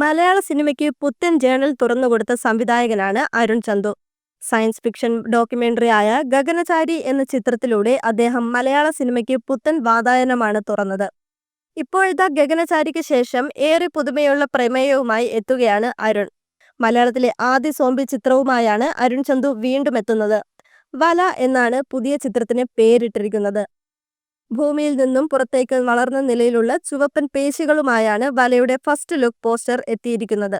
മലയാള സിനിമയ്ക്ക് പുത്തൻ ജേണൽ തുറന്നുകൊടുത്ത സംവിധായകനാണ് Arun Chandu. Science fiction documentary ആയ ഗഗനചാരി എന്ന ചിത്രത്തിലൂടെ അദ്ദേഹം മലയാള സിനിമയ്ക്ക് പുത്തൻ വാതായനമാണ് തുറന്നത്. ഇപ്പോഴത്തെ ഗഗനചാരിക്ക് ശേഷം ഏറെ പുതുമയുള്ള പ്രമേയവുമായി എത്തുകയാണ് അരുൺ. മലയാളത്തിലെ ആദ്യ സോംബി ചിത്രവുമായാണ് അരുൺ ചന്തു വീണ്ടും എത്തുന്നത്. വല എന്നാണ് പുതിയ ചിത്രത്തിന് പേരിട്ടിരിക്കുന്നത്. ഭൂമിയിൽ നിന്നും പുറത്തേക്ക് വളർന്ന നിലയിലുള്ള ചുവപ്പൻ പേശികളുമായാണ് വലയുടെ ഫസ്റ്റ് ലുക്ക് പോസ്റ്റർ എത്തിയിരിക്കുന്നത്.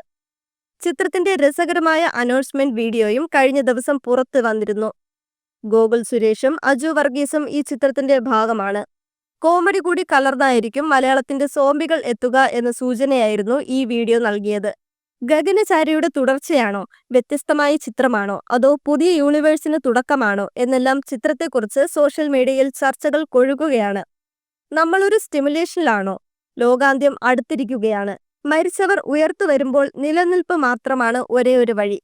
ചിത്രത്തിന്റെ രസകരമായ അനൗൺസ്മെന്റ് വീഡിയോയും കഴിഞ്ഞ ദിവസം പുറത്തു വന്നിരുന്നു. ഗോകുൽ സുരേഷും അജു വർഗീസും ഈ ചിത്രത്തിന്റെ ഭാഗമാണ്. കോമഡി കൂടി കലർന്നായിരിക്കും മലയാളത്തിന്റെ സോംബികൾ എത്തുക എന്ന സൂചനയായിരുന്നു ഈ വീഡിയോ നൽകിയത്. ഗഗനചാരിയുടെ തുടർച്ചയാണോ? വ്യത്യസ്തമായ ചിത്രമാണോ? അതോ പുതിയ യൂണിവേഴ്സിന് തുടക്കമാണോ? എന്നെല്ലാം ചിത്രത്തെക്കുറിച്ച് സോഷ്യൽ മീഡിയയിൽ ചർച്ചകൾ കൊഴുകുകയാണ്. നമ്മളൊരു സ്റ്റിമുലേഷനിലാണോ? ലോകാന്ത്യം അടുത്തിരിക്കുകയാണ്. മരിച്ചവർ ഉയർത്തു വരുമ്പോൾ നിലനിൽപ്പ് മാത്രമാണ് ഒരേ ഒരു വഴി.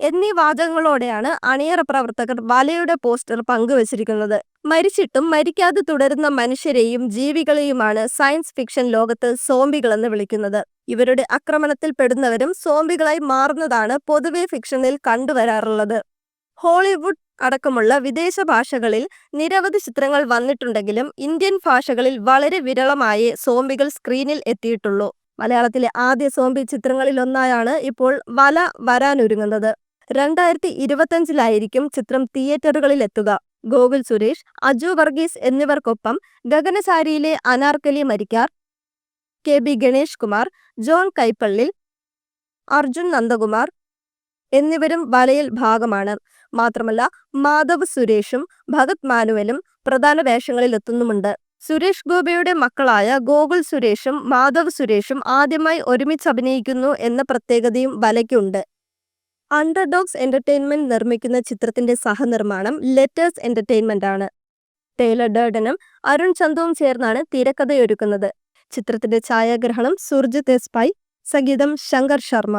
എന്നീ വാചകങ്ങളോടെയാണ് അണിയറ പ്രവർത്തകർ വലയുടെ പോസ്റ്റർ പങ്കുവച്ചിരിക്കുന്നത്. മരിച്ചിട്ടും മരിക്കാതെ തുടരുന്ന മനുഷ്യരെയും ജീവികളെയുമാണ് സയൻസ് ഫിക്ഷൻ ലോകത്ത് സോംബികളെന്ന് വിളിക്കുന്നത്. ഇവരുടെ ആക്രമണത്തിൽപ്പെടുന്നവരും സോംബികളായി മാറുന്നതാണ് പൊതുവെ ഫിക്ഷനിൽ കണ്ടുവരാറുള്ളത്. ഹോളിവുഡ് അടക്കമുള്ള വിദേശ ഭാഷകളിൽ നിരവധി ചിത്രങ്ങൾ വന്നിട്ടുണ്ടെങ്കിലും ഇന്ത്യൻ ഭാഷകളിൽ വളരെ വിരളമായേ സോംബികൾ സ്ക്രീനിൽ എത്തിയിട്ടുള്ളൂ. മലയാളത്തിലെ ആദ്യ സോംബി ചിത്രങ്ങളിലൊന്നായാണ് ഇപ്പോൾ വല വരാനൊരുങ്ങുന്നത്. രണ്ടായിരത്തി ഇരുപത്തഞ്ചിലായിരിക്കും ചിത്രം തിയേറ്ററുകളിൽ എത്തുക ഗോകുൽ സുരേഷ് അജു വർഗീസ് എന്നിവർക്കൊപ്പം ഗഗനസാരിയിലെ Anarkali Marikar K B Ganesh Kumar John Kaippally Arjun Nandakumar എന്നിവരും വലയിൽ ഭാഗമാണ്. മാത്രമല്ല മാധവ് സുരേഷും ഭഗത് മാനുവലും പ്രധാന വേഷങ്ങളിൽ എത്തുന്നുമുണ്ട്. സുരേഷ് ഗോപിയുടെ മക്കളായ ഗോകുൽ സുരേഷും മാധവ് സുരേഷും ആദ്യമായി ഒരുമിച്ച് അഭിനയിക്കുന്നു എന്ന പ്രത്യേകതയും വലയ്ക്കുണ്ട്. അണ്ടർഡോഗ്സ് എന്റർടൈൻമെന്റ് നിർമ്മിക്കുന്ന ചിത്രത്തിന്റെ സഹനിർമ്മാണം ലെറ്റേഴ്സ് എന്റർടൈൻമെന്റ് ആണ് ടേലർ ഡേർഡനും അരുൺ ചന്ദുവും ചേർന്നാണ് തിരക്കഥയൊരുക്കുന്നത്. ചിത്രത്തിന്റെ ഛായാഗ്രഹണം സുർജിത് എസ് പൈ സംഗീതം ശങ്കർ ശർമ്മ.